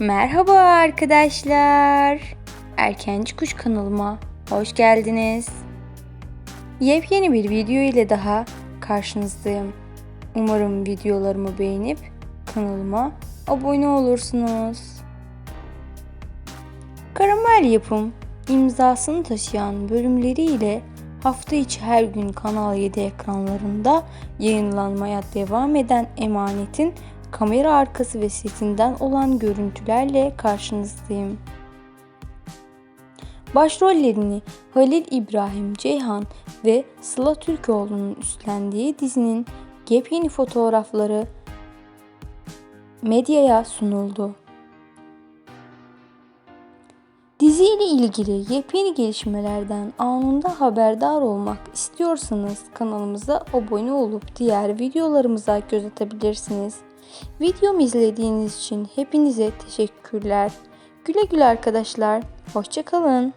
Merhaba arkadaşlar. Erkenci Kuş kanalıma hoş geldiniz. Yepyeni bir video ile daha karşınızdayım. Umarım videolarımı beğenip kanalıma abone olursunuz. Karamel yapım imzasını taşıyan bölümleriyle hafta içi her gün Kanal 7 ekranlarında yayınlanmaya devam eden Emanet'in kamera arkası ve setinden olan görüntülerle karşınızdayım. Başrollerini Halil İbrahim Ceyhan ve Sıla Türkoğlu'nun üstlendiği dizinin yepyeni fotoğrafları medyaya sunuldu. İle ilgili yepyeni gelişmelerden anında haberdar olmak istiyorsanız kanalımıza abone olup diğer videolarımıza göz atabilirsiniz. Videomu izlediğiniz için hepinize teşekkürler. Güle güle arkadaşlar. Hoşçakalın.